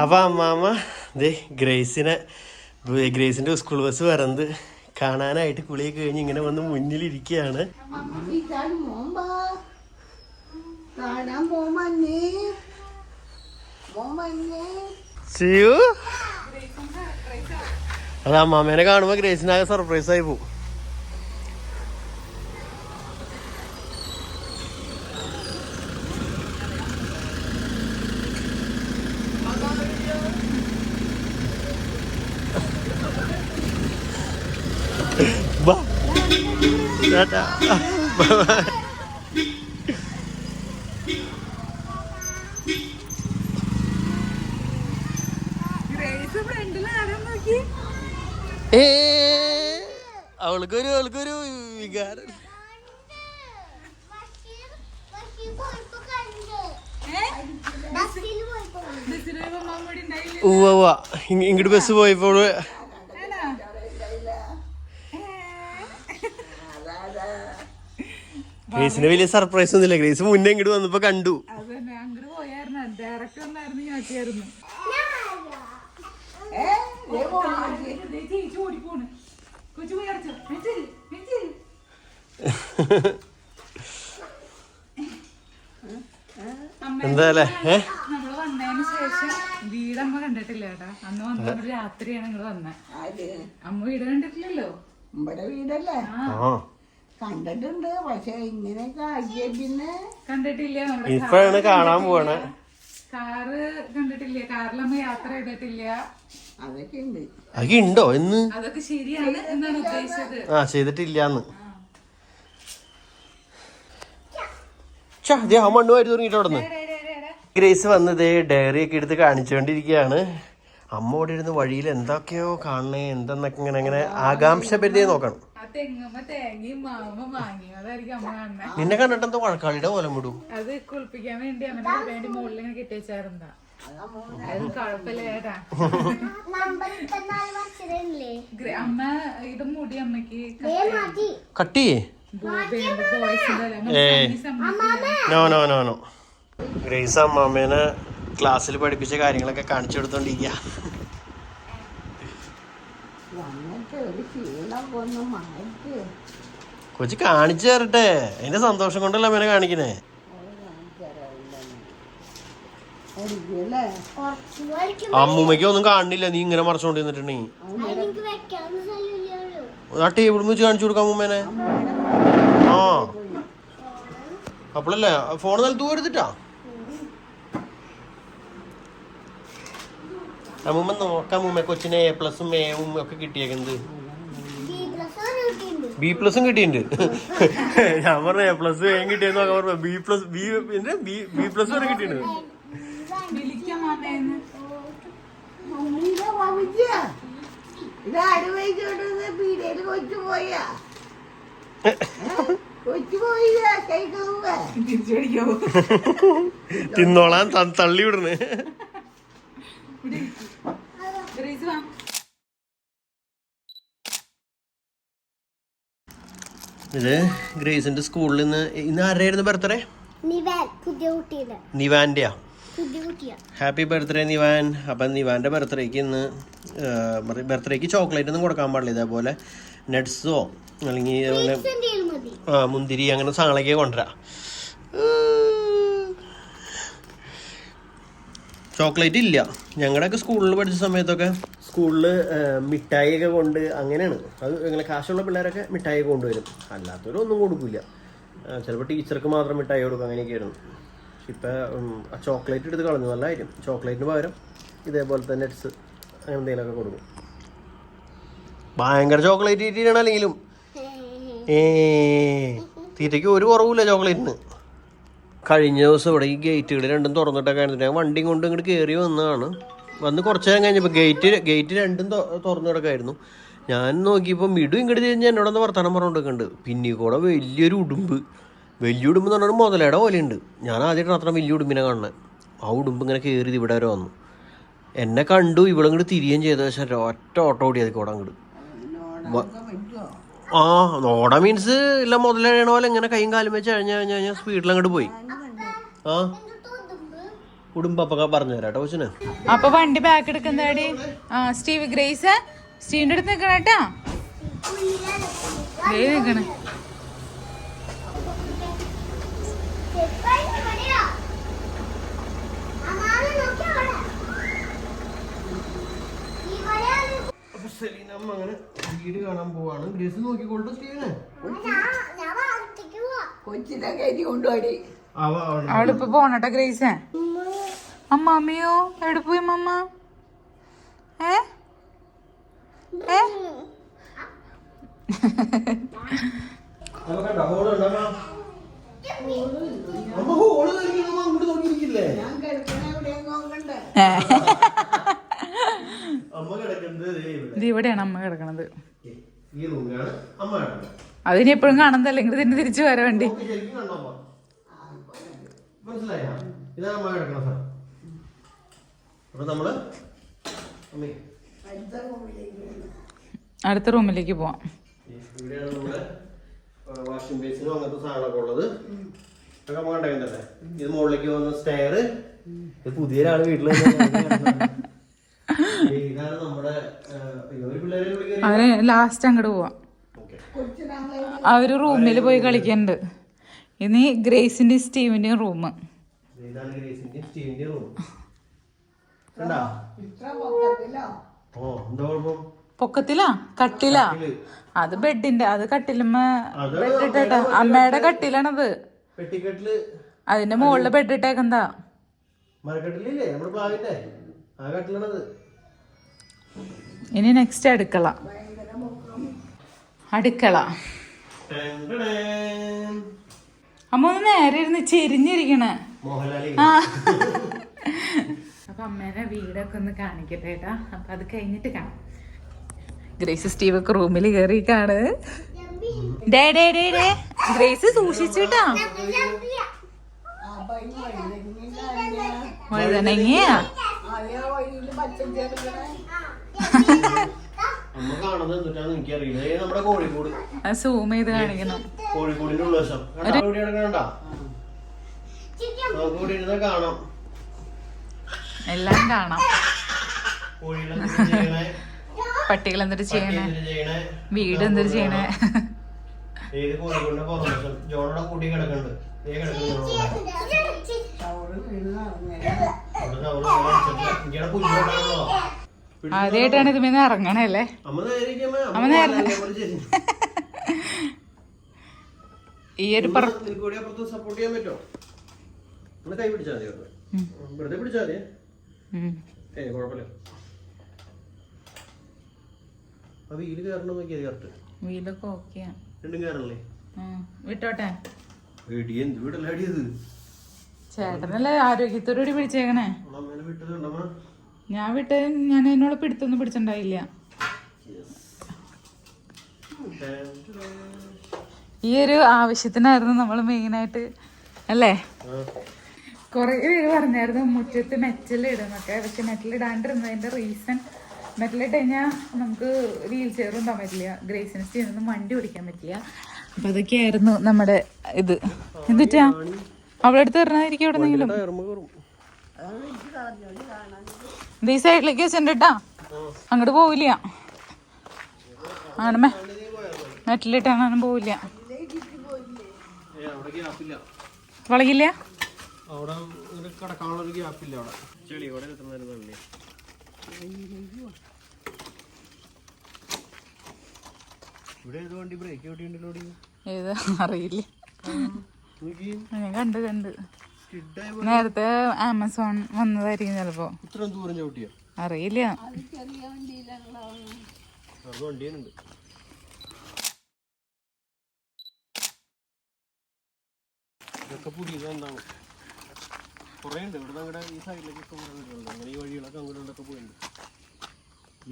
അപ്പൊ അമ്മാമ്മ ദേ ഗ്രേസിനെ ഗ്രേസിന്റെ school bus വരുന്നത് കാണാനായിട്ട് കുളിയൊക്കെ കഴിഞ്ഞ് ഇങ്ങനെ വന്ന് മുന്നിലിരിക്കുകയാണ് അതാ അമ്മാമ്മേനെ കാണുമ്പോ ഗ്രേസിനാകെ സർപ്രൈസ് ആയി പോവും ബാ ടാറ്റാ ബൈ ഗ്രേസ് ഫ്രണ്ടിൽ ആരാ നോക്കി ഏ അവൾക്കൊരു അവൾക്കൊരു വികാരം. ഉവ്വ ഉവ്വ. ഇങ് ഇങ്ങോട്ട് ബസ് പോയപ്പോൾ ആണോ? ഗ്രേസിന് വലിയ സർപ്രൈസ് ഒന്നുമില്ല. ഗ്രേസ് മുന്നേ ഇങ്ങോട്ട് വന്നപ്പോ കണ്ടു. അത് തന്നെ അങ്ങോട്ട് പോയായിരുന്നു ഡയറക്റ്റ് വന്നായിരുന്നു ഞാറ്റിയായിരുന്നു ചേച്ചി ഓടിപ്പോണ്. കൊച്ചു പോയി അടച്ചോ. മെച്ചിൽ മെച്ചിൽ എന്താ അല്ലേ? ഏ? നമ്മൾ വന്നതിന് ശേഷം വീടമ്മ കണ്ടിട്ടില്ല ഏട്ടാ അന്ന് വന്നത് രാത്രിയാണ് നിങ്ങൾ വന്നത് അമ്മ വീട് കണ്ടിട്ടില്ലല്ലോ? വീടല്ലേ? ആ. കണ്ടിട്ടുണ്ട്. പക്ഷെ ഇങ്ങനെയൊക്കെ ആക്കിയ പിന്നെ കണ്ടിട്ടില്ല നമ്മുടെ ഇപ്പോഴാണ് കാണാൻ പോണേ. കാറ് കണ്ടിട്ടില്ല കാറിലമ്മ യാത്ര ചെയ്തിട്ടില്ല. അതൊക്കെ ഉണ്ട് അതൊക്കെ ഉണ്ടോ എന്ന് അതൊക്കെ ശരിയാണ് എന്നാണ് ഉദ്ദേശിച്ചത്. ആ ചെയ്തിട്ടില്ലാന്ന്. ഛ, ദേ ആ മണ്ണ് വാരി അവിടെ ഗ്രേസ് വന്നത് ഡയറി ഒക്കെ എടുത്ത് കാണിച്ചുകൊണ്ടിരിക്കുകയാണ് അമ്മ ഇവിടെ ഇരുന്ന് വഴിയിൽ എന്തൊക്കെയോ കാണണേ എന്തെന്നൊക്കെ ഇങ്ങനെ അങ്ങനെ ആകാംക്ഷ പരിധിയെ നോക്കണം. തേങ്ങയും അമ്മ കാണുന്നത് നിന്നെ കണ്ടിട്ട് എന്തോ വഴക്കാളിയുടെ പോലെ വിടും അത് കുളിപ്പിക്കാൻ വേണ്ടി വേണ്ടി മുകളിൽ ഇങ്ങനെ കെട്ടിവെച്ചായിരുന്നാ അത് കുഴപ്പമില്ല ഏട്ടാ. ഗ്ര- അമ്മ ഇത് മുടി അമ്മയ്ക്ക് കട്ടി no no no no. Grace അമ്മാമേനെ ക്ലാസ്സിൽ പഠിപ്പിച്ച കാര്യങ്ങളൊക്കെ കാണിച്ചു കൊടുത്തോണ്ടിരിക്കുക ഒരു ക്ഷീണമൊക്കെ ഒന്ന് മാറ്റി കൊച്ചു കാണിച്ചു തരട്ടെ. അതിന്റെ സന്തോഷം കൊണ്ടല്ല അമ്മേനെ കാണിക്കണേ അമ്മൂമ്മയ്ക്ക് ഒന്നും കാണുന്നില്ല നീ ഇങ്ങനെ മറച്ചോണ്ടിരുന്നിട്ടുണ്ടെങ്കിൽ ആ ടേബിൾ വെച്ച് കാണിച്ചു കൊടുക്കാം അമ്മൂമ്മേനെ. ആ. അപ്പോഴല്ലേ ഫോൺ നിലത്ത് പോരുത്തിട്ടാ അമ്മൂമ്മ നോക്കാം അമ്മൂമ്മ കൊച്ചിനെ എ പ്ലസും എവും ഒക്കെ കിട്ടിയേക്കുന്നത്. ബി പ്ലസും കിട്ടിയിട്ടുണ്ട്. ഞാൻ പറഞ്ഞു എ പ്ലസ് ഏം കിട്ടിയെന്ന് നോക്കാൻ പറഞ്ഞു ബി പ്ലസ് ബി എന്റെ ബി ബി പ്ലസ് വരെ കിട്ടിയിട്ടുണ്ട്. തിന്നോളാൻ തള്ളി മമ്മീടെ മമ്മിച്ച ഇത് ആരുവയിച്ചോണ്ട് പീടികയിൽ കൊച്ചു പോയാ കൊച്ചു പോയില്ല കൈ കഴുകുക തിരിച്ചു പിടിക്കാവോ തിന്നോളാൻ ത- തള്ളി വിടണേ ഗ്രേസ് വാ ഇത് ഗ്രേസിന്റെ സ്കൂളിൽ നിന്ന് ഇന്ന് ആരുടെയായിരുന്നു ബർത്ത്ഡേ? നിവാന്റെയാ. Happy birthday Nivan. അപ്പം നിവാന്റെ ബർത്ത്ഡേക്ക് ഇന്ന് ബർത്ത്ഡേക്ക് ചോക്ലേറ്റ് ഒന്നും കൊടുക്കാൻ പാടില്ല. ഇതേപോലെ നട്ട്സോ അല്ലെങ്കിൽ ആ മുന്തിരി അങ്ങനെ സാധനങ്ങളൊക്കെ കൊണ്ടുവരാം. ചോക്ലേറ്റ് ഇല്ല. ഞങ്ങളുടെയൊക്കെ സ്കൂളിൽ പഠിച്ച സമയത്തൊക്കെ സ്കൂളിൽ മിഠായിയൊക്കെ കൊണ്ട് അങ്ങനെയാണ്. അത് ഇങ്ങനെ കാശുള്ള പിള്ളേരൊക്കെ മിഠായി കൊണ്ടുവരും. അല്ലാത്തവരൊന്നും കൊടുക്കില്ല ചിലപ്പോൾ ടീച്ചർക്ക് മാത്രം മിഠായി കൊടുക്കും അങ്ങനെയൊക്കെയായിരുന്നു. പക്ഷെ ഇപ്പം ആ ചോക്ലേറ്റ് എടുത്ത് കളഞ്ഞു നല്ല കാര്യം. ചോക്ലേറ്റിന് പകരം ഇതേപോലെ തന്നെ നെറ്റ്സ് അങ്ങനെ എന്തെങ്കിലുമൊക്കെ കൊടുക്കും. ഭയങ്കര ചോക്ലേറ്റ് തീറ്റിയാണ് അല്ലെങ്കിലും ഏ തീറ്റയ്ക്ക് ഒരു കുറവില്ല ചോക്ലേറ്റിന് കഴിഞ്ഞ ദിവസം ഇവിടെ ഈ ഗേറ്റുകൾ രണ്ടും തുറന്നിട്ടൊക്കെ ആയിരുന്നു ഞാൻ വണ്ടിയും കൊണ്ട് ഇങ്ങോട്ട് കയറി വന്നതാണ്. വന്ന് കുറച്ച് നേരം കഴിഞ്ഞപ്പോൾ ഗേറ്റ് ഗേറ്റ് രണ്ടും തുറന്നു കിടക്കായിരുന്നു. ഞാൻ നോക്കിയപ്പോൾ മിടു ഇങ്ങോട്ട് തിരിഞ്ഞ് എന്നോടൊന്ന് വർത്തമാനം പറഞ്ഞുകൊണ്ടിരിക്കുന്നുണ്ട് പിന്നെ കൂടെ വലിയൊരു ഉടുമ്പ്. വലിയ ഉടുമ്പ് എന്ന് പറഞ്ഞാൽ മുതലയുടെ പോലെയുണ്ട്. ഞാൻ ആദ്യമായിട്ടാണ് അത്ര വലിയ ഉടുമ്പിനെ കാണുന്നത് ആ ഉടുമ്പ് ഇങ്ങനെ കയറി ഇവിടെ വരെ വന്നു. എന്നെ കണ്ടു ഇവളങ്ങോട്ട് തിരിയുകയും ചെയ്ത. പക്ഷേ ഒറ്റ ഓട്ടോ ഓടിയത് കൂടെ അങ്ങോട്ട് ആ ഓട മീൻസ് ഇല്ല മുതലഴയണ പോലെ ഇങ്ങനെ കൈയും കാലും വെച്ച് കഴിഞ്ഞ കഴിഞ്ഞ് കഴിഞ്ഞാൽ സ്പീഡിൽ അങ്ങോട്ട് പോയി. ആ. കുടുംബപ്പൊക്കെ പറഞ്ഞു തരാം കേട്ടോ കൊച്ചിന്. അപ്പൊ വണ്ടി ബാക്ക് എടുക്കുന്നതാടി. ആ സ്റ്റീവ് ഗ്രേസ് സ്റ്റീവിന്റെ അടുത്ത് നിൽക്കണം കേട്ടാ. അപ്പൊ സെലീന അങ്ങനെ വീട് കാണാൻ പോവാണ്. ഗ്രേസ് നോക്കിക്കൊള്ളു സ്റ്റീവിനെ. കൊച്ചിനെ കയറ്റി കൊണ്ടുപോയി അവ അവൾ അവളിപ്പോ പോണട്ടെ ഗ്രേസ് അമ്മാമിയോ എവിടെ പോയി മമ്മ ഏ? ഏ? അമ്മ കണ്ടോ ഹോൾ കണ്ടോ അമ്മ? അമ്മ ഹോൾ കഴിഞ്ഞ് അമ്മ അങ്ങോട്ട് നോക്കിയിരിക്കില്ലേ ഞാൻ കിടക്കണ എവിടെയും നോക്കണ്ടേ അമ്മ കിടക്കുന്നത് ദേ ഇവിടെ ഇത് ഇവിടെയാണ് അമ്മ കിടക്കണത്. അതിനി എപ്പോഴും കാണുന്നതല്ല ഇങ്ങനെ തന്നെ തിരിച്ചു വരാൻ വേണ്ടി. ശരിക്കും കണ്ടോ അമ്മ? മനസ്സിലായ? ഇതാണ് അമ്മ കിടക്കുന്ന സ്ഥലം അപ്പൊ നമ്മൾ അമ്മേ. അടുത്ത റൂമിലേക്ക് പോവാം. വാഷിംഗ് ബേസിനും അങ്ങനത്തെ സാധനമൊക്കെ ഉള്ളത്. ഇതൊക്കെ ഇത് മുകളിലേക്ക് വന്ന സ്റ്റെയർ ഇത് പുതിയ ഒരാൾ വീട്ടിൽ അവർ ലാസ്റ്റ് അങ്ങോട്ട് പോവാം. അവർ റൂമിൽ പോയി കളിക്കണ്ട്. ഇനി ഗ്രേസിന്റെ സ്റ്റീവിന്റെയും റൂം. ഗ്രേസിന്റെയും സ്റ്റീവിന്റെയും പൊക്കത്തിലോ? കട്ടിലാ? അത് ബെഡിന്റെ അത് കട്ടിലുമ്മ അമ്മയുടെ കട്ടിലാണത്. അതിന്റെ മുകളിൽ ബെഡ് ഇട്ടേക്കെന്താ മരക്കെട്ടിലില്ലേ? നമ്മുടെ പ്ലാവിന്റെ? ആ കട്ടിലാണത്. ഇനി നെക്സ്റ്റ് അടുക്കള. അടുക്കള. അമ്മ ഒന്ന് നേരെ ഇരുന്ന് ചെരിഞ്ഞിരിക്കണേ. ആ. അപ്പൊ അമ്മേനെ വീടൊക്കെ ഒന്ന് കാണിക്കട്ടെ ഏട്ടാ അപ്പൊ അത് കഴിഞ്ഞിട്ട് കാണാം. ഗ്രേസ് സ്റ്റീവ് ഒക്കെ റൂമിൽ കയറി ഡേ ഡേ ഡേ ഡേ. ഗ്രേസ് സൂക്ഷിച്ചിട്ടാ. വഴുതനങ്ങിയ അതേ വഴിയിൽ പച്ചൻ ചേർക്കണേ അമ്മ കാണുന്നത് എന്തിട്ടാന്ന് എനിക്കറിയില്ല. ഏ നമ്മുടെ കോഴിക്കോട്. സൂം ചെയ്ത് കാണിക്കുന്നു. കോഴിക്കോടിന്റെ ഉള്ളവശം കണ്ടാ? ഇവിടെ കിടക്കണ നമുക്ക് ഇവിടെ ഇരുന്ന് കാണാം. എല്ലാം കാണാം. കോഴികൾ ചെയ്യണേ? പട്ടികൾ എന്തൊരു പട്ടി ചെയ്യണേ? വീട് എന്തൊരു ചെയ്യണേ? ഏത് കോഴിക്കോടിന്റെ പുറംവശം ജോണോടെ കൂടി കിടക്കുന്നുണ്ട്. ഏ കിടക്കുന്നു ചവറ് വീണ് അങ്ങനെ അവിടെ ചവറ് ഇങ്ങനെ ഇത് ആദ്യമായിട്ടാണ് ഇതിൽ ഇറങ്ങണല്ലേ അമ്മ നേരെ. ഈ ഒരു സപ്പോർട്ട് ചെയ്യാൻ പറ്റുമോ? കൈ പിടിച്ചാൽ മതി വെറുതെ. വെറുതെ പിടിച്ചാൽ മതി. ഉം. ഏ കുഴപ്പമില്ല. ആ വീൽ കയറണം നോക്കിയത് കറക്റ്റ് വീലൊക്കെ ഓക്കെയാ. രണ്ടും കയറണല്ലേ? വിട്ടോട്ടെ? വീടല്ല അടിയത് ചേട്ടനല്ലേ ആരോഗ്യത്തോടുകൂടി പിടിച്ചേക്കണേ? വിട്ടത് ഞാൻ വിട്ട് ഞാൻ എന്നോട് പിടുത്തൊന്നും പിടിച്ചിണ്ടായില്ല ഈ ഒരു ആവശ്യത്തിനായിരുന്നു നമ്മൾ മെയിനായിട്ട് അല്ലേ? കുറേ പേര് പറഞ്ഞായിരുന്നു മുറ്റത്ത് മെറ്റലിടുന്നൊക്കെ പക്ഷെ മെറ്റലിടാണ്ടിരുന്നതിന്റെ റീസൺ മെറ്റലിട്ട് കഴിഞ്ഞാൽ നമുക്ക് വീൽ ചെയർ ഉണ്ടാൻ പറ്റില്ല ഗ്രേസിന് സ്റ്റീനൊന്നും വണ്ടി ഓടിക്കാൻ പറ്റില്ല. അപ്പൊ അതൊക്കെയായിരുന്നു നമ്മുടെ ഇത്. എന്തിട്ടാ? അവളെടുത്ത് അടുത്ത് തരണമായിരിക്കും എവിടെന്നെങ്കിലും ഇത് ഈ സൈഡിലേക്ക് വെച്ചിട്ടാ അങ്ങോട്ട് പോവില്ല. അങ്ങനെ മെ മെറ്റലിട്ടാണ് പോവില്ല. വളകില്ല? ഏത് വണ്ടി? ബ്രേക്ക് എവിടെ ഉണ്ടല്ലോ ഏത്? അറിയില്ല. കണ്ട് കണ്ട്. നേരത്തെ ആമസോൺ വന്നതായിരിക്കും ചിലപ്പോ. ഇത്രയും ദൂരം ചവിട്ടിയ? അറിയില്ല. ഇതൊക്കെ പുതിയത് എന്താണ് കുറേ ഉണ്ട്. ഇവിടെ അങ്ങടെ ഈ സൈഡിലേക്ക് അങ്ങനെ ഈ വഴികളൊക്കെ അങ്ങോട്ടൊക്കെ പോയിട്ടുണ്ട്.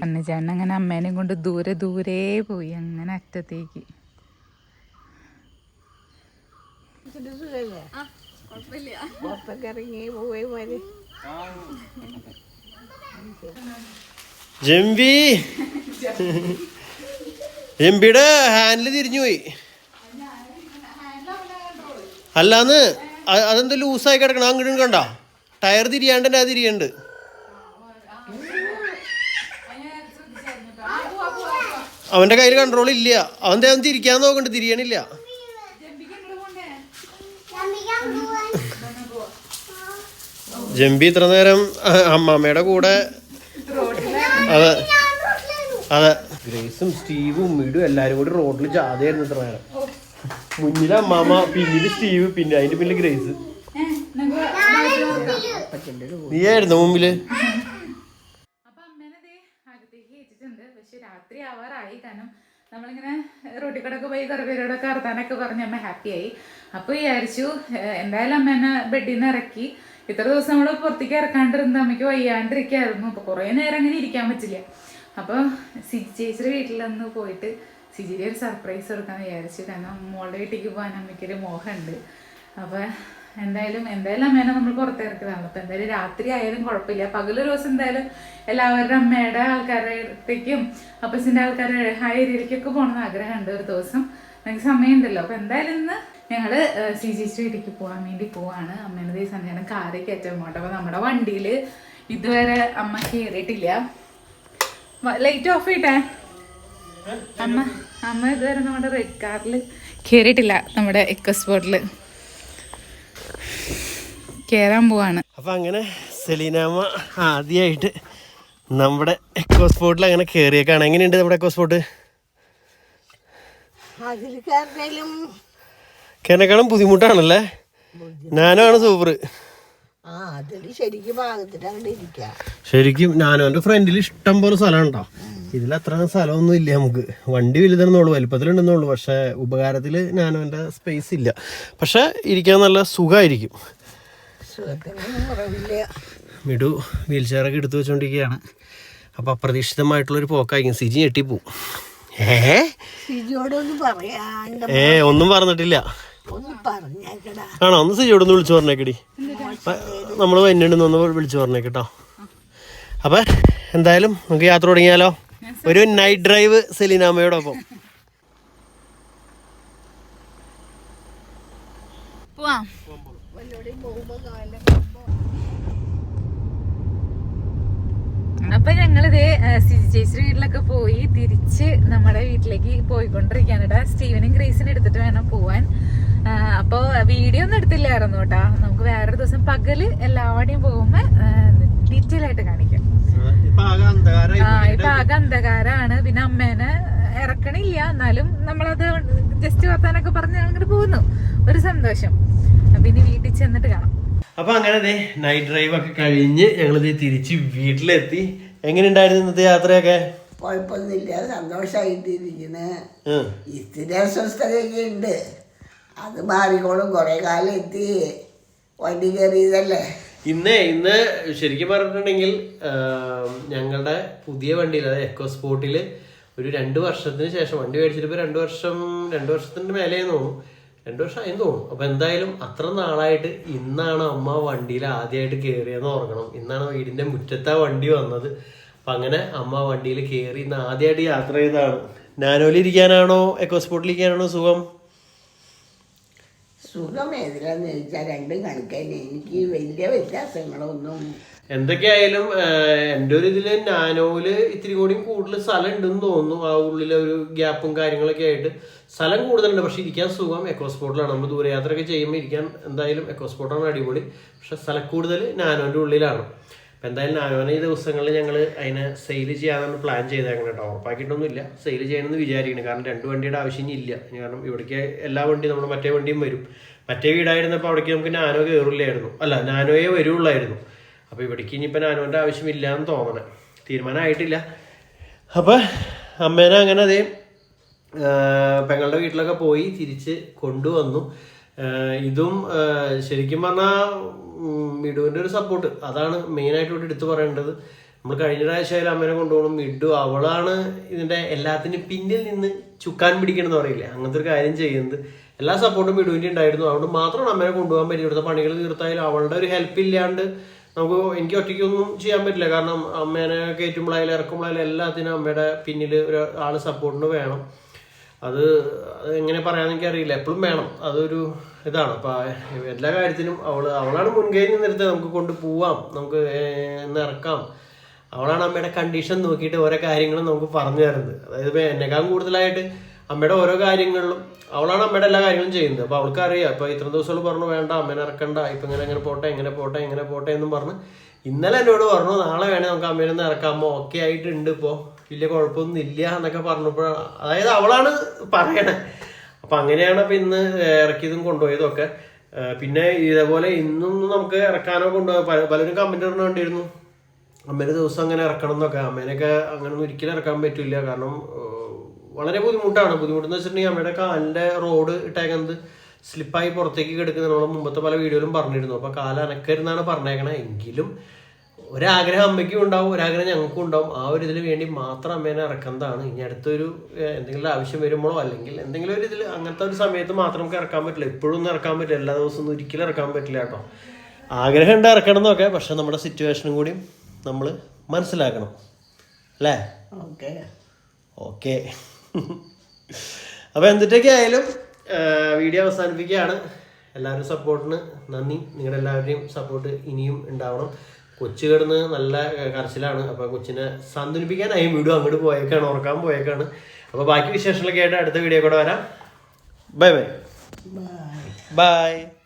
അന്നചേട്ടൻ അങ്ങനെ അമ്മേനെയും കൊണ്ട് ദൂരെ ദൂരെ പോയി. അങ്ങനെ അറ്റത്തേക്ക്. ഇച്ചിരി സുഖല്ലേ പുറത്തൊക്കെ ഇറങ്ങി പോയി വരെ ജംബി ജംബിയുടെ ഹാൻഡിൽ തിരിഞ്ഞു പോയി. അല്ലാന്ന് അതെന്തോ ലൂസായി കിടക്കണം? അങ്ങോട്ടും കണ്ട? ടയർ തിരിയാണ്ട് അത് തിരിയുണ്ട്. അവന്റെ കയ്യിൽ കൺട്രോൾ ഇല്ല. അവൻ ദേ അവൻ തിരിക്കാൻ നോക്കണ്ട് തിരിയണില്ല. ജംബി ഇത്ര നേരം അമ്മാമ്മയുടെ കൂടെ. അതെ. അതെ. ഗ്രേസും സ്റ്റീവും മിടും എല്ലാരും കൂടി റോഡിൽ ജാഥയായിരുന്നു ഇത്ര നേരം. മുന്നിൽ അമ്മാമ്മ പിന്നിൽ സ്റ്റീവ് പിന്നെ അതിന്റെ പിന്നിൽ ഗ്രേസ്. മുമ്പിൽ? അകത്തേക്ക് കയറ്റിട്ടുണ്ട് പക്ഷെ രാത്രി ആവാറായി. കാരണം നമ്മളിങ്ങനെ റോട്ടിൽ കൂടെ പോയി കുറെ പേരോടൊക്കെ വർത്താനൊക്കെ പറഞ്ഞ് അമ്മ ഹാപ്പിയായി ആയി. അപ്പൊ വിചാരിച്ചു എന്തായാലും എന്തായാലും എന്നെ ബെഡിൽ നിന്ന് ഇറക്കി. ഇത്ര ദിവസം നമ്മൾ പുറത്തേക്ക് ഇറക്കാണ്ടിരുന്ന അമ്മയ്ക്ക് വയ്യാണ്ടിരിക്കായിരുന്നു അപ്പൊ കുറെ നേരം അങ്ങനെ ഇരിക്കാൻ പറ്റില്ല. അപ്പൊ സിജി ചേച്ചിയുടെ വീട്ടിലൊന്ന് പോയിട്ട് സിജിയുടെ ഒരു സർപ്രൈസ് കൊടുക്കാൻ വിചാരിച്ചു. കാരണം മോളുടെ വീട്ടിലേക്ക് പോകാൻ അമ്മയ്ക്കൊരു മോഹമുണ്ട്. അപ്പൊ എന്തായാലും എന്തായാലും അമ്മേനെ നമ്മൾ പുറത്തിറക്കുന്നതാണ് അപ്പൊ എന്തായാലും രാത്രി ആയാലും കുഴപ്പമില്ല. പകലൊരു ദിവസം എന്തായാലും എല്ലാവരുടെ അമ്മയുടെ ആൾക്കാരത്തേക്കും അപ്പച്ചിന്റെ ആൾക്കാരുടെ ആ ഏരിയയിലേക്കൊക്കെ പോകണമെന്ന് ആഗ്രഹമുണ്ട്. ഒരു ദിവസം എനിക്ക് സമയമുണ്ടല്ലോ. അപ്പൊ എന്തായാലും ഇന്ന് ഞങ്ങൾ സി ജി സ്ട്രീറ്റിലേക്ക് പോകാൻ വേണ്ടി പോവാണ്. അമ്മേനെ ദിവസം ഞാൻ കാറിൽ കയറ്റാൻ പോകട്ടെ അപ്പോൾ നമ്മുടെ വണ്ടിയിൽ ഇതുവരെ അമ്മ കയറിയിട്ടില്ല ലൈറ്റ് ഓഫ് ചെയ്യട്ടെ? അമ്മ അമ്മ ഇതുവരെ നമ്മുടെ റെഡ് കാറിൽ കയറിയിട്ടില്ല നമ്മുടെ എക്കോസ്പോർട്ടിൽ കയറാൻ പോവാണ്. അപ്പം അങ്ങനെ സെലീനാമ്മ ആദ്യമായിട്ട് നമ്മുടെ എക്കോ സ്പോട്ടിൽ അങ്ങനെ കയറിയേക്കാണ് എങ്ങനെയുണ്ട് നമ്മുടെ എക്കോ സ്പോട്ട് അതിൽ കയറിയാലും കയറിനേക്കാളും ബുദ്ധിമുട്ടാണല്ലേ? നാനാണ് സൂപ്പർ ശരിക്കും എന്റെ ഫ്രണ്ടിൽ ഇഷ്ടം പോലെ സ്ഥലം ഉണ്ടോ ഇതിൽ അത്ര സ്ഥലമൊന്നും ഇല്ല നമുക്ക്. വണ്ടി വലുതെന്നുള്ളൂ വലിപ്പത്തിലുണ്ടെന്നുള്ളൂ പക്ഷെ ഉപകാരത്തിൽ ഞാനും എന്റെ സ്പേസ് ഇല്ല. പക്ഷെ ഇരിക്കാൻ നല്ല സുഖമായിരിക്കും മിഡു വീൽ ചെയറൊക്കെ എടുത്തു വെച്ചുകൊണ്ടിരിക്കുകയാണ് അപ്പോൾ അപ്രതീക്ഷിതമായിട്ടുള്ളൊരു പോക്കായിരിക്കും. സിജി ഞെട്ടിപ്പോവും. ഏ ഒന്നും പറഞ്ഞിട്ടില്ല. ആണോ? ഒന്ന് സിജിയോട് ഒന്ന് വിളിച്ചു പറഞ്ഞേക്കടി? നമ്മൾ വന്നിട്ടുണ്ടെന്ന് ഒന്ന് വിളിച്ചു പറഞ്ഞേക്കട്ടോ അപ്പം എന്തായാലും നമുക്ക് യാത്ര തുടങ്ങിയാലോ? ഒരു നൈറ്റ് ഡ്രൈവ് സെലീനാമ്മയോടൊപ്പം. പോവാം. അപ്പൊ ഞങ്ങളിത് സിജി ചേച്ചിയുടെ വീട്ടിലൊക്കെ പോയി തിരിച്ച് നമ്മുടെ വീട്ടിലേക്ക് പോയിക്കൊണ്ടിരിക്കാനട സ്റ്റീവനും ഗ്രേസിനും എടുത്തിട്ട് വേണം പോവാൻ. അപ്പൊ വീഡിയോ ഒന്നും എടുത്തില്ലായിരുന്നു കേട്ടാ. നമുക്ക് വേറൊരു ദിവസം പകൽ എല്ലാവരുടെയും പോകുമ്പോ ഡീറ്റെയിൽ ആയിട്ട് കാണിക്കാം. ആ ഇപ്പൊ ആകെ അന്ധകാരാണ്. പിന്നെ അമ്മേനെ ഇറക്കണില്ല എന്നാലും നമ്മളത് ജസ്റ്റ് വർത്താനൊക്കെ പറഞ്ഞ് അങ്ങോട്ട് പോകുന്നു. ഒരു സന്തോഷം. പിന്നെ ഇനി വീട്ടിൽ ചെന്നിട്ട് കാണാം. അപ്പൊ അങ്ങനെ ദേ നൈറ്റ് ഡ്രൈവ് ഒക്കെ കഴിഞ്ഞ് ഞങ്ങളിത് തിരിച്ച് വീട്ടിലെത്തി. എങ്ങനെയുണ്ടായിരുന്നു ഇന്നത്തെ യാത്രയൊക്കെ? കുഴപ്പമൊന്നുമില്ല. സന്തോഷമായിട്ട് ഇരിക്കുന്നേ ഇത്തിരി അസ്വസ്ഥതയൊക്കെ ഉണ്ട്. അത് മാറിക്കോളും. കുറേ കാലം എത്തി. വണ്ടി കയറിയതല്ലേ ഇന്ന് ഇന്ന് ശരിക്കും പറഞ്ഞിട്ടുണ്ടെങ്കിൽ ഞങ്ങളുടെ പുതിയ വണ്ടിയിൽ അതായത് എക്കോ സ്പോർട്ടിൽ ഒരു രണ്ട് വർഷത്തിന് ശേഷം വണ്ടി മേടിച്ചിട്ട് രണ്ട് വർഷം രണ്ട് വർഷത്തിന്റെ മേലെ തോന്നും രണ്ട് വർഷം ആയെന്ന് തോന്നും അപ്പൊ എന്തായാലും അത്ര നാളായിട്ട് ഇന്നാണ് അമ്മ വണ്ടിയിൽ ആദ്യമായിട്ട് കയറിയെന്ന് ഓർക്കണം. ഇന്നാണ് വീടിന്റെ മുറ്റത്താ വണ്ടി വന്നത്. അപ്പൊ അങ്ങനെ അമ്മ വണ്ടിയിൽ കയറി ഇന്ന് ആദ്യമായിട്ട് യാത്ര ചെയ്തതാണ്. നാനോലിരിക്കാനാണോ എക്കോ സ്പോർട്ടിലിരിക്കാനാണോ സുഖം? സുഖം ചോദിച്ചാൽ രണ്ടും കണക്കന്നെ എനിക്ക് വലിയ വ്യത്യാസങ്ങളൊന്നും. എന്തൊക്കെയായാലും എന്റെ ഒരു ഇതിൽ നാനോയിൽ ഇത്തിരി കൂടി കൂടുതൽ സ്ഥലം ഉണ്ടെന്ന് തോന്നുന്നു. ആ ഉള്ളിലെ ഒരു ഗ്യാപ്പും കാര്യങ്ങളൊക്കെ ആയിട്ട് സ്ഥലം കൂടുതലുണ്ട്. പക്ഷെ ഇരിക്കാൻ സുഖം. എക്കോസ്പോർട്ടിലാണ് നമ്മൾ ദൂരയാത്രയൊക്കെ ചെയ്യുമ്പോൾ ഇരിക്കാൻ എന്തായാലും എക്കോസ്പോർട്ടാണ് അടിപൊളി. പക്ഷെ സ്ഥലം കൂടുതൽ നാനോന്റെ ഉള്ളിലാണ്. അപ്പം എന്തായാലും നാനോനെ ഈ ദിവസങ്ങളിൽ ഞങ്ങൾ അതിനെ സെയിൽ ചെയ്യാനാണ് പ്ലാൻ ചെയ്തേക്കണം കേട്ടോ ഉറപ്പാക്കിയിട്ടൊന്നുമില്ല. സെയിൽ ചെയ്യണമെന്ന് വിചാരിക്കണം. കാരണം രണ്ട് വണ്ടിയുടെ ആവശ്യം ഇല്ല. കാരണം ഇവിടേക്ക് എല്ലാ വണ്ടിയും നമ്മുടെ മറ്റേ വണ്ടിയും വരും. മറ്റേ വീടായിരുന്നപ്പോൾ അവിടേക്ക് നമുക്ക് നാനോ കയറില്ലായിരുന്നു അല്ല നാനോയെ വരുള്ളായിരുന്നു. അപ്പോൾ ഇവിടേക്ക് ഇനിയിപ്പോൾ നാനോന്റെ ആവശ്യമില്ല എന്ന് തോന്നണേ. തീരുമാനമായിട്ടില്ല. അപ്പോൾ അമ്മേനെ അങ്ങനെ അതേ പെങ്ങളുടെ വീട്ടിലൊക്കെ പോയി തിരിച്ച് കൊണ്ടുവന്നു. ഇതും ശരിക്കും പറഞ്ഞാൽ മിഡുവിന്റെ ഒരു സപ്പോർട്ട് അതാണ് മെയിനായിട്ട് ഇവിടെ എടുത്തു പറയേണ്ടത്. നമ്മൾ കഴിഞ്ഞ പ്രാവശ്യം അമ്മേനെ കൊണ്ടുപോകണം. മിഡു അവളാണ് ഇതിന്റെ എല്ലാത്തിനും പിന്നിൽ നിന്ന് ചുക്കാൻ പിടിക്കണം എന്ന് പറയില്ലേ? അങ്ങനത്തെ ഒരു കാര്യം ചെയ്യുന്നത്. എല്ലാ സപ്പോർട്ടും മിഡുവിന്റെ ഉണ്ടായിരുന്നു. അതുകൊണ്ട് മാത്രമാണ് അമ്മേനെ കൊണ്ടുപോകാൻ പറ്റി ഇവിടുത്തെ പണികൾ തീർത്തായാലും അവളുടെ ഒരു ഹെൽപ്പ് ഇല്ലാണ്ട് നമുക്ക് എനിക്ക് ഒറ്റയ്ക്കൊന്നും ചെയ്യാൻ പറ്റില്ല. കാരണം അമ്മേനെ കയറ്റുമ്പോഴായാലും ഇറക്കുമ്പോഴായാലും എല്ലാത്തിനും അമ്മയുടെ പിന്നിൽ ഒരു ആൾ സപ്പോർട്ടിന് വേണം. അത് എങ്ങനെ പറയാന്ന് എനിക്കറിയില്ല എപ്പോഴും വേണം. അതൊരു ഇതാണ്. അപ്പൊ എല്ലാ കാര്യത്തിനും അവൾ അവളാണ് മുൻകൈ നിന്നെടുത്ത് നമുക്ക് കൊണ്ട് പോവാം. നമുക്ക് ഇറക്കാം. അവളാണ് അമ്മയുടെ കണ്ടീഷൻ നോക്കിയിട്ട് ഓരോ കാര്യങ്ങളും നമുക്ക് പറഞ്ഞു തരുന്നത്. അതായത് ഇപ്പം എന്നെക്കാൾ കൂടുതലായിട്ട് അമ്മയുടെ ഓരോ കാര്യങ്ങളിലും അവളാണ് അമ്മയുടെ എല്ലാ കാര്യങ്ങളും ചെയ്യുന്നത്. അപ്പോൾ അവൾക്ക് അറിയാം ഇപ്പൊ ഇത്ര ദിവസങ്ങൾ പറഞ്ഞു വേണ്ട അമ്മേനെ ഇറക്കണ്ട ഇപ്പൊ ഇങ്ങനെ ഇങ്ങനെ പോട്ടെ ഇങ്ങനെ പോട്ടെ ഇങ്ങനെ പോട്ടെ എന്നും പറഞ്ഞ് ഇന്നലെ എന്നോട് പറഞ്ഞു നാളെ വേണേൽ നമുക്ക് അമ്മേനെ ഒന്ന് ഇറക്കാം അമ്മ ഓക്കെ ആയിട്ടുണ്ട് ഇപ്പോ. വലിയ കുഴപ്പമൊന്നും ഇല്ല എന്നൊക്കെ പറഞ്ഞപ്പോഴാണ് അതായത് അവളാണ് പറയണേ. അപ്പൊ അങ്ങനെയാണ് അപ്പൊ ഇന്ന് ഇറക്കിയതും കൊണ്ടുപോയതും ഒക്കെ പിന്നെ ഇതേപോലെ ഇന്നൊന്നും നമുക്ക് ഇറക്കാനോ കൊണ്ടുപോയി പല- പലരും കമന്റ് ഇടണുണ്ടായിരുന്നു അമ്മേനെ ദിവസം അങ്ങനെ ഇറക്കണം എന്നൊക്കെ. അമ്മേനൊക്കെ അങ്ങനെ ഒന്നും ഒരിക്കലും ഇറക്കാൻ പറ്റില്ല. കാരണം വളരെ ബുദ്ധിമുട്ടാണ്. ബുദ്ധിമുട്ടെന്ന് വെച്ചിട്ടുണ്ടെങ്കിൽ അമ്മയുടെ കാലിന്റെ റോഡ് ഇട്ടേക്കുന്നത് സ്ലിപ്പായി പുറത്തേക്ക് കിടക്കുന്നത് നമ്മൾ മുമ്പത്തെ പല വീഡിയോയിലും പറഞ്ഞിരുന്നു. അപ്പോൾ കാല അനക്കരുന്നാണ് പറഞ്ഞേക്കണേ. എങ്കിലും ഒരാഗ്രഹം അമ്മയ്ക്കും ഉണ്ടാവും ഒരാഗ്രഹം ഞങ്ങൾക്കും ഉണ്ടാവും. ആ ഒരു ഇതിന് വേണ്ടി മാത്രം അമ്മേനെ ഇറക്കുന്നതാണ്. ഇനി അടുത്തൊരു എന്തെങ്കിലും ആവശ്യം വരുമ്പോഴോ അല്ലെങ്കിൽ എന്തെങ്കിലും ഒരു ഇതിൽ അങ്ങനത്തെ ഒരു സമയത്ത് മാത്രം നമുക്ക് ഇറക്കാൻ പറ്റില്ല. എപ്പോഴും ഒന്നും ഇറക്കാൻ പറ്റില്ല. എല്ലാ ദിവസവും ഒന്നും ഒരിക്കലും ഇറക്കാൻ പറ്റില്ല കേട്ടോ. ആഗ്രഹം ഉണ്ട് ഇറക്കണം എന്നൊക്കെ പക്ഷെ നമ്മുടെ സിറ്റുവേഷനും കൂടി നമ്മൾ മനസ്സിലാക്കണം. അല്ലേ? ഓക്കെ. ഓക്കെ. അപ്പോൾ എന്തിട്ടൊക്കെ ആയാലും വീഡിയോ അവസാനിപ്പിക്കുകയാണ്. എല്ലാവരും സപ്പോർട്ടിന് നന്ദി. നിങ്ങളുടെ എല്ലാവരുടെയും സപ്പോർട്ട് ഇനിയും ഉണ്ടാവണം. കൊച്ചു കിടന്ന് നല്ല കരച്ചിലാണ്. അപ്പോൾ കൊച്ചിനെ സാന്ത്വനിപ്പിക്കാനായി വീടും. അങ്ങോട്ട് പോയേക്കാണ് ഉറക്കാൻ പോയേക്കാണ്. അപ്പോൾ ബാക്കി വിശേഷങ്ങളൊക്കെ ആയിട്ട് അടുത്ത വീഡിയോ കൂടെ വരാം. Bye bye bye bye